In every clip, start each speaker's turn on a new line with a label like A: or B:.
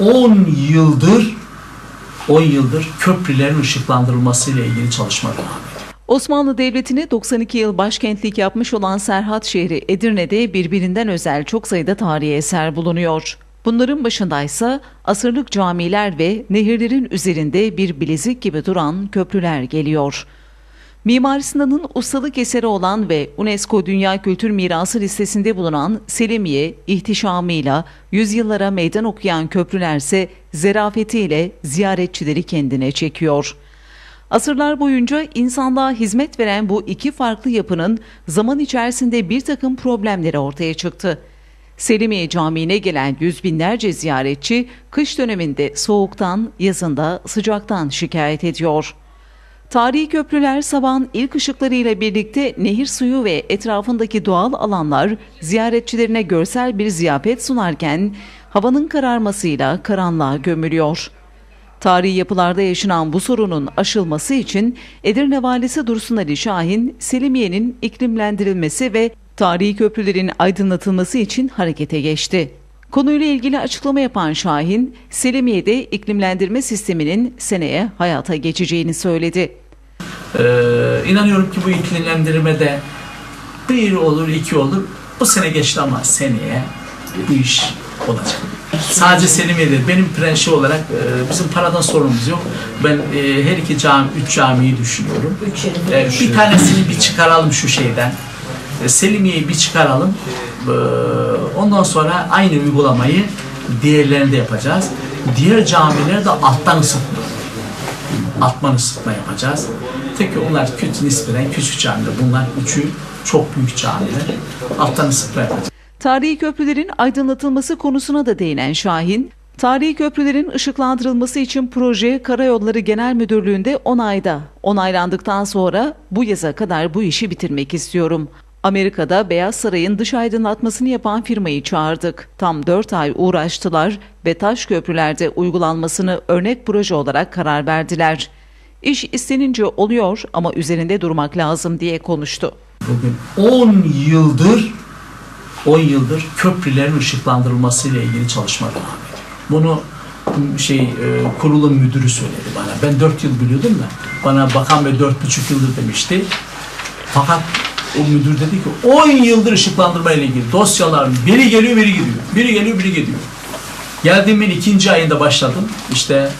A: 10 yıldır 10 yıldır köprülerin ışıklandırılmasıyla ilgili çalışma devam ediyor.
B: Osmanlı Devleti'ne 92 yıl başkentlik yapmış olan Serhat şehri Edirne'de birbirinden özel çok sayıda tarihi eser bulunuyor. Bunların başındaysa asırlık camiler ve nehirlerin üzerinde bir bilezik gibi duran köprüler geliyor. Mimar Sinan'ın ustalık eseri olan ve UNESCO Dünya Kültür Mirası listesinde bulunan Selimiye, ihtişamıyla yüzyıllara meydan okuyan köprülerse zerafetiyle ziyaretçileri kendine çekiyor. Asırlar boyunca insanlığa hizmet veren bu iki farklı yapının zaman içerisinde bir takım problemleri ortaya çıktı. Selimiye Camii'ne gelen yüz binlerce ziyaretçi kış döneminde soğuktan, yazında sıcaktan şikayet ediyor. Tarihi köprüler sabahın ilk ışıklarıyla birlikte nehir suyu ve etrafındaki doğal alanlar ziyaretçilerine görsel bir ziyafet sunarken havanın kararmasıyla karanlığa gömülüyor. Tarihi yapılarda yaşanan bu sorunun aşılması için Edirne Valisi Dursun Ali Şahin, Selimiye'nin iklimlendirilmesi ve tarihi köprülerin aydınlatılması için harekete geçti. Konuyla ilgili açıklama yapan Şahin, Selimiye'de iklimlendirme sisteminin seneye hayata geçeceğini söyledi.
A: Ee, inanıyorum ki bu iklimlendirmede bir olur iki olur bu sene geçti ama seneye bu iş olacak. Sadece Selimiye'de benim prensip olarak e, bizim paradan sorunumuz yok. Ben e, her iki cami, üç camiyi düşünüyorum. E, bir tanesini bir çıkaralım şu şeyden. E, Selimiye'yi bir çıkaralım. E, ondan sonra aynı uygulamayı diğerlerinde yapacağız. Diğer camileri de alttan ısıtma. Alttan ısıtma yapacağız. Tek onlar küçük nispeten küçük camiler. Bunlar üçü çok büyük camiler. Alttan ısıtma yapacağız.
B: Tarihi köprülerin aydınlatılması konusuna da değinen Şahin, tarihi köprülerin ışıklandırılması için proje Karayolları Genel Müdürlüğü'nde onayda. Onaylandıktan sonra bu yaza kadar bu işi bitirmek istiyorum. Amerika'da Beyaz Saray'ın dış aydınlatmasını yapan firmayı çağırdık. Tam 4 ay uğraştılar ve taş köprülerde uygulanmasını örnek proje olarak karar verdiler. İş istenince oluyor ama üzerinde durmak lazım diye konuştu.
A: Bugün 10 yıldır 10 yıldır köprülerin ışıklandırılmasıyla ilgili çalışma devam ediyor. Bunu şey e, kurulun müdürü söyledi bana. Ben 4 yıl biliyordum da bana bakan ve 4,5 yıldır demişti. Fakat o müdür dedi ki 10 yıldır ışıklandırma ile ilgili dosyalar biri geliyor biri gidiyor. Biri geliyor biri gidiyor. Geldiğimin ikinci ayında başladım. İşte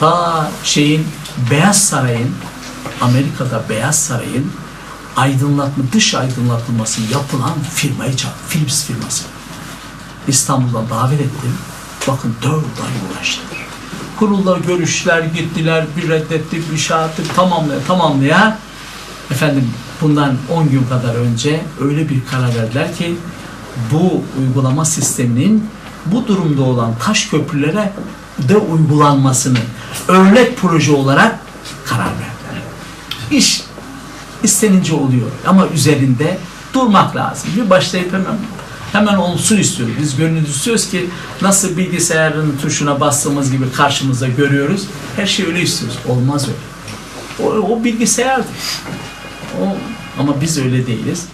A: ta şeyin Beyaz Saray'ın Amerika'da Beyaz Saray'ın aydınlatma, dış aydınlatılması yapılan firmayı çağırdım. Philips firması. İstanbul'dan davet ettim. Bakın dört ay uğraştılar. Kurulla görüşler gittiler, bir reddetti, bir şey attık, tamamlaya tamamlaya. Efendim bundan 10 gün kadar önce öyle bir karar verdiler ki bu uygulama sisteminin bu durumda olan taş köprülere de uygulanmasını örnek proje olarak karar verdiler. İş istenince oluyor ama üzerinde durmak lazım. Bir başlayıp hemen hemen olsun istiyoruz. Biz gönül istiyoruz ki nasıl bilgisayarın tuşuna bastığımız gibi karşımızda görüyoruz. Her şey öyle istiyoruz. Olmaz öyle. O, o bilgisayardır. O, ama biz öyle değiliz.